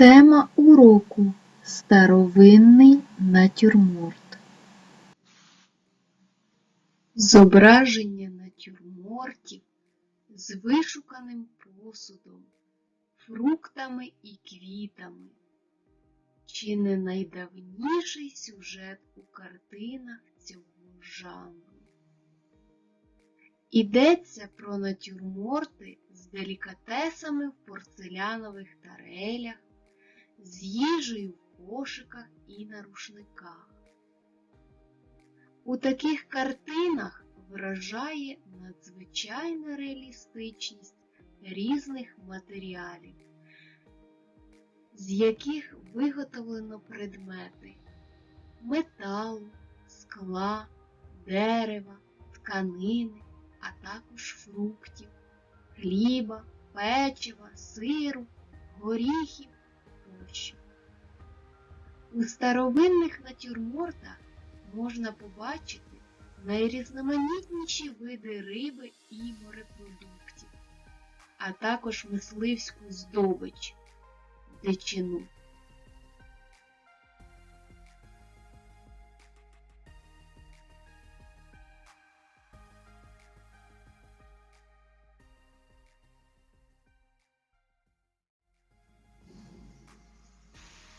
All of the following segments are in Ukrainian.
Тема уроку Старовинний натюрморт. Зображення натюрмортів з вишуканим посудом, фруктами і квітами. Чи не найдавніший сюжет у картинах цього жанру? Ідеться про натюрморти з делікатесами в порцелянових тарелях, з їжею в кошиках і на рушниках. У таких картинах вражає надзвичайна реалістичність різних матеріалів, з яких виготовлено предмети металу, скла, дерева, тканини, а також фруктів, хліба, печива, сиру, горіхів тощо. У старовинних натюрмортах можна побачити найрізноманітніші види риби і морепродуктів, а також мисливську здобич, дичину.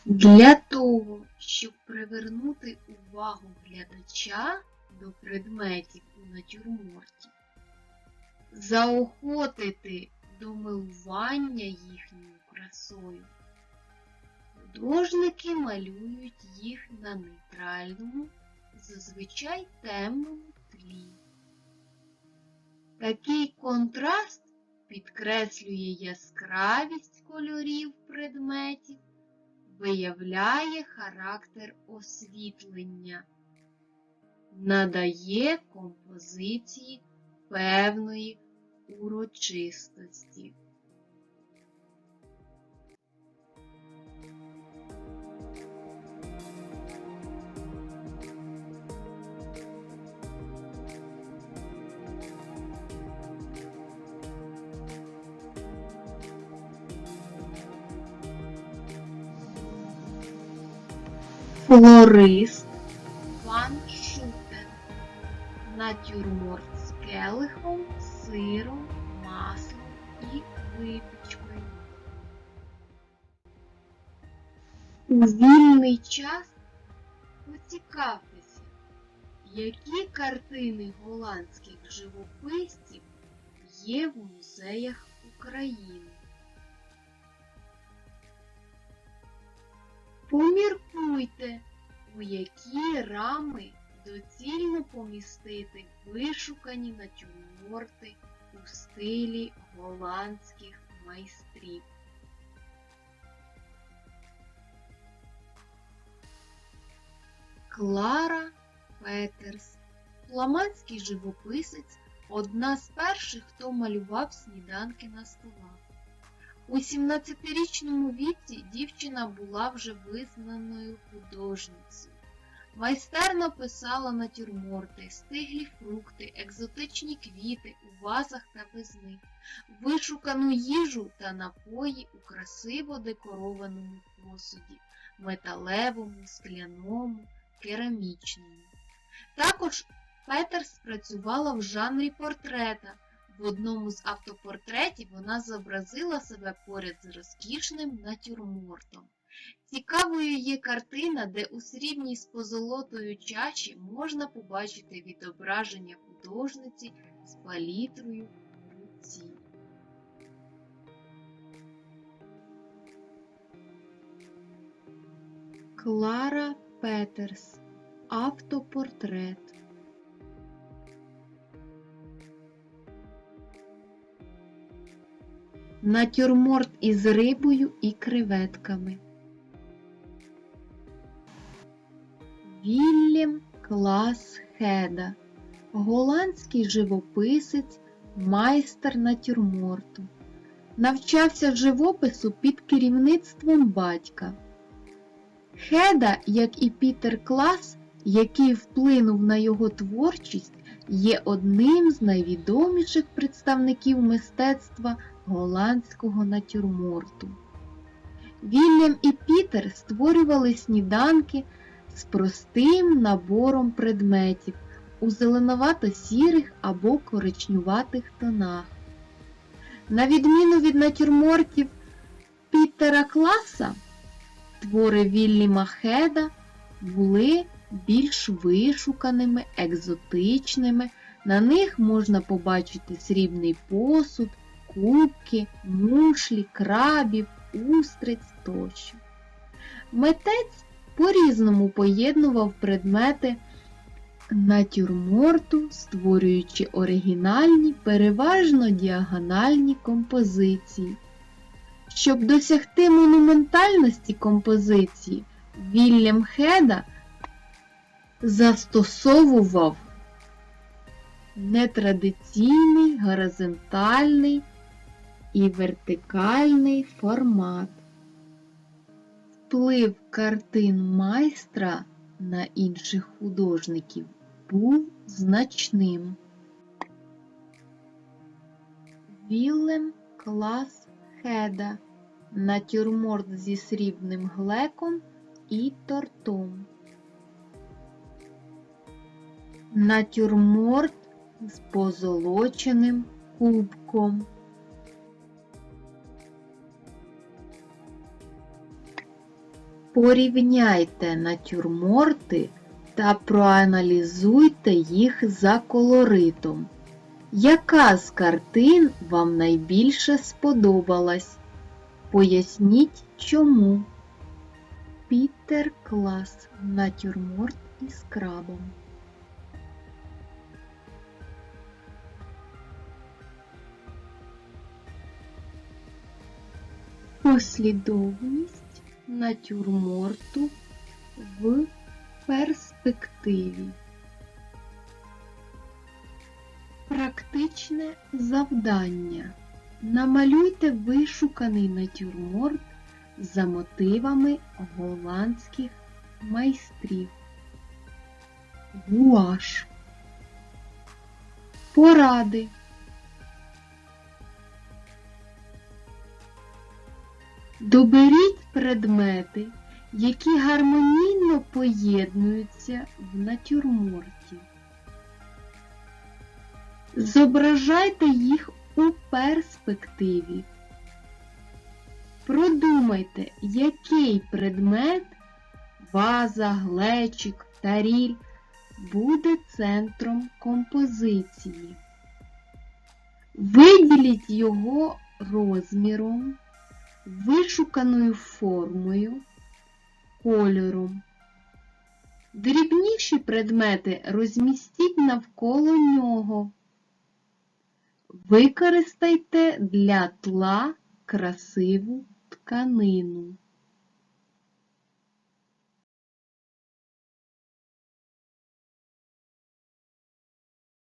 Для того, щоб привернути увагу глядача до предметів у натюрморті, заохотити до милування їхньою красою, художники малюють їх на нейтральному, зазвичай темному тлі. Такий контраст підкреслює яскравість кольорів предметів виявляє характер освітлення, надає композиції певної урочистості. Флорист Ван Шутен. Натюрморт з келихом, сиром, маслом і випічкою. У вільний час поцікавтеся, які картини голландських живописців є в музеях України. Поміркуйте, у які рами доцільно помістити вишукані натюрморти у стилі голландських майстрів. Клара Петерс, фламандський живописець, одна з перших, хто малював сніданки на столах. У 17-річному віці дівчина була вже визнаною художницею. Майстерно писала натюрморти, стиглі фрукти, екзотичні квіти у вазах та без вишукану їжу та напої у красиво декорованому посуді, металевому, скляному, керамічному. Також Петерс працювала в жанрі портрета. В одному з автопортретів вона зобразила себе поряд з розкішним натюрмортом. Цікавою є картина, де у срібній з позолотою чаші можна побачити відображення художниці з палітрою в руці. Клара Петерс. Автопортрет. Натюрморт із рибою і креветками. Вільям Клас Хеда. Голландський живописець, майстер натюрморту. Навчався живопису під керівництвом батька. Хеда, як і Пітер Клас, який вплинув на його творчість, є одним з найвідоміших представників мистецтва голландського натюрморту. Вільям і Пітер створювали сніданки з простим набором предметів у зеленувато-сірих або коричнюватих тонах. На відміну від натюрмортів Пітера Класа, твори Вільяма Хеда були більш вишуканими, екзотичними. На них можна побачити срібний посуд, кубки, мушлі, крабів, устриць тощо. Митець по-різному поєднував предмети натюрморту, створюючи оригінальні, переважно діагональні композиції. Щоб досягти монументальності композиції, Вільям Хеда застосовував нетрадиційний, горизонтальний і вертикальний формат. Вплив картин майстра на інших художників був значним. Віллем Клас Хеда Натюрморт зі срібним глеком і тортом. Натюрморт з позолоченим кубком. Порівняйте натюрморти та проаналізуйте їх за колоритом. Яка з картин вам найбільше сподобалась? Поясніть чому. Пітер Клас натюрморт із крабом. Послідовність натюрморту в перспективі. Практичне завдання. Намалюйте вишуканий натюрморт за мотивами голландських майстрів. Гуаш. Поради. Доберіть предмети, які гармонійно поєднуються в натюрморті. Зображайте їх у перспективі. Продумайте, який предмет, ваза, глечик, таріль буде центром композиції. Виділіть його розміром, вишуканою формою, кольором. Дрібніші предмети розмістіть навколо нього. Використайте для тла красиву тканину.